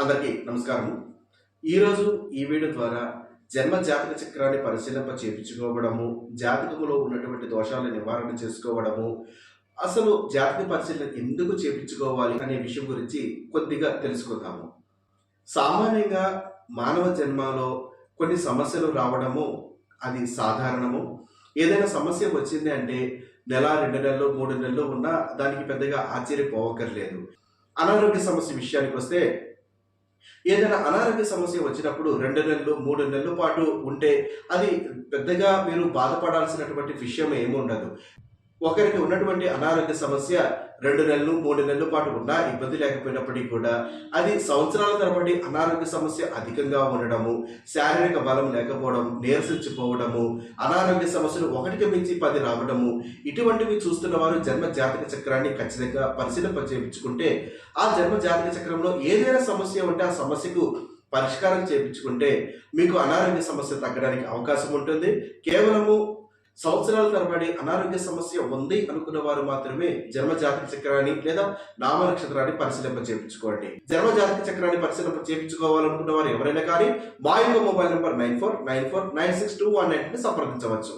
అందరికీ నమస్కారం ఈరోజు ఈ వీడియో ద్వారా జన్మ జాతక చక్రాన్ని పరిశీలింప చేపించుకోవడము జాతకములో ఉన్నటువంటి దోషాలను నివారణ చేసుకోవడము అసలు జాతక పరిశీలన ఎందుకు చేపించుకోవాలి అనే విషయం గురించి కొద్దిగా తెలుసుకుందాము. సామాన్యంగా మానవ జన్మలో కొన్ని సమస్యలు రావడము అది సాధారణము. ఏదైనా సమస్య వచ్చింది అంటే నెల రెండు నెలలు మూడు నెలలు ఉన్నా దానికి పెద్దగా ఆశ్చర్యపోవక్కర్లేదు. అనారోగ్య సమస్య విషయానికి వస్తే ఏదైనా అనారోగ్య సమస్య వచ్చినప్పుడు రెండు నెలలు మూడు నెలల పాటు ఉంటే అది పెద్దగా మీరు బాధపడాల్సినటువంటి విషయం ఏమి ఉండదు ఒకరికి ఉన్నటువంటి అనారోగ్య సమస్య రెండు నెలలు మూడు నెలల పాటు ఉన్నా ఇబ్బంది లేకపోయినప్పటికీ కూడా అది సంవత్సరాల తరబడి అనారోగ్య సమస్య అధికంగా ఉండడము శారీరక బలం లేకపోవడం నీరసించిపోవడము అనారోగ్య సమస్యలు ఒకటికి మించి పది రావడము ఇటువంటివి చూస్తున్న వారు జన్మ జాతక చక్రాన్ని ఖచ్చితంగా పరిశీలింప చేయించుకుంటే ఆ జన్మ జాతక చక్రంలో ఏదైనా సమస్య ఉంటే ఆ సమస్యకు పరిష్కారం చేయించుకుంటే మీకు అనారోగ్య సమస్య తగ్గడానికి అవకాశం ఉంటుంది. కేవలము సంవత్సరాల తరబడి అనారోగ్య సమస్య ఉంది అనుకున్న వారు మాత్రమే జన్మ జాతక చక్రాన్ని లేదా నామ నక్షత్రాన్ని పరిశీలింప చేయించుకోండి. జన్మ జాతక చక్రాన్ని పరిశీలింప చేయించుకోవాలనుకున్న వారు ఎవరైనా కానీ మా యొక్క mobile number nine four nine four nine six two one nine సంప్రదించవచ్చు.